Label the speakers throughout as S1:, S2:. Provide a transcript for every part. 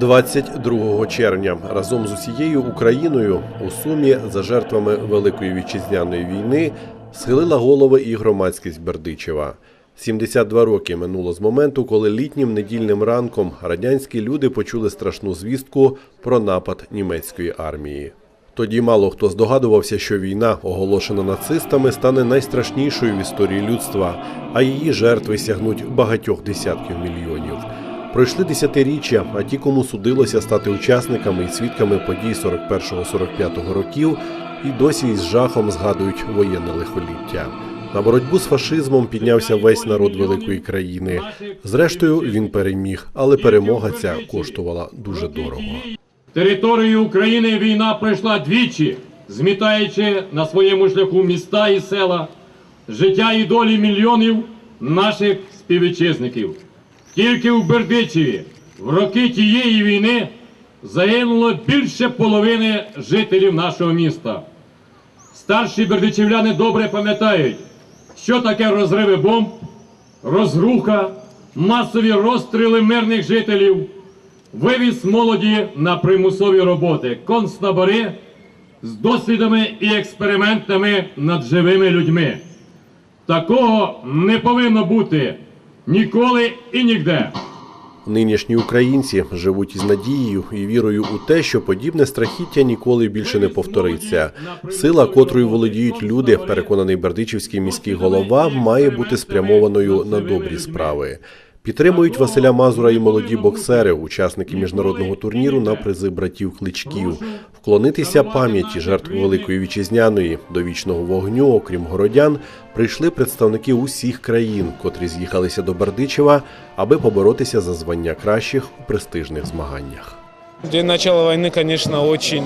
S1: 22 червня разом з усією Україною у сумі за жертвами Великої вітчизняної війни схилила голови і громадськість Бердичева. 72 роки минуло з моменту, коли літнім недільним ранком радянські люди почули страшну звістку про напад німецької армії. Тоді мало хто здогадувався, що війна, оголошена нацистами, стане найстрашнішою в історії людства, а її жертви сягнуть багатьох десятків мільйонів. Пройшли десятиріччя, а ті, кому судилося стати учасниками і свідками подій 41-45 років, і досі із жахом згадують воєнне лихоліття. На боротьбу з фашизмом піднявся весь народ великої країни. Зрештою, він переміг, але перемога ця коштувала дуже дорого.
S2: Територію України війна пройшла двічі, змітаючи на своєму шляху міста і села, життя і долі мільйонів наших співвітчизників. Тільки у Бердичеві в роки тієї війни загинуло більше половини жителів нашого міста. Старші бердичівляни добре пам'ятають, що таке розриви бомб, розруха, масові розстріли мирних жителів, вивіз молоді на примусові роботи, концтабори з дослідами і експериментами над живими людьми. Такого не повинно бути ніколи і ніде.
S1: Нинішні українці живуть із надією і вірою у те, що подібне страхіття ніколи більше не повториться. Сила, котрою володіють люди, переконаний бердичівський міський голова, має бути спрямованою на добрі справи. Підтримують Василя Мазура і молоді боксери, учасники міжнародного турніру на призи братів кличків. Вклонитися пам'яті жертв Великої вітчизняної до вічного вогню, окрім городян, прийшли представники усіх країн, котрі з'їхалися до Бердичева, аби поборотися за звання кращих у престижних змаганнях.
S3: День начала войны, конечно, очень,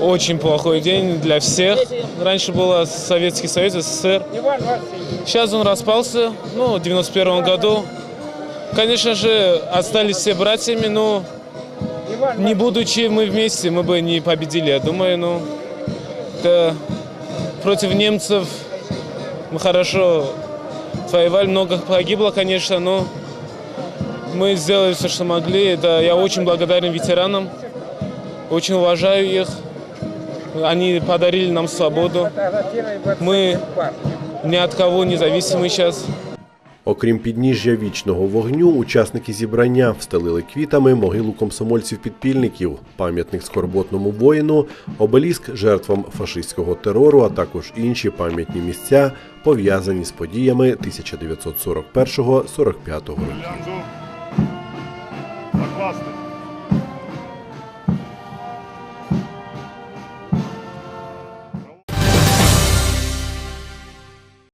S3: очень плохой день для всех. Раньше был Советский Союз, СССР. Сейчас он распался, ну, в 91 году. Конечно же, остались все братьями, но не будучи мы вместе, мы бы не победили, я думаю, ну, это против немцев мы хорошо воевали, много погибло, конечно, но мы сделали все, что могли. Это я очень благодарен ветеранам, очень уважаю их. Они подарили нам свободу. Мы ни от кого не зависимы сейчас.
S1: Окрім підніжжя вічного вогню, учасники зібрання встелили квітами могилу комсомольців-підпільників, пам'ятник скорботному воїну, обеліск жертвам фашистського терору, а також інші пам'ятні місця, пов'язані з подіями 1941-45 років.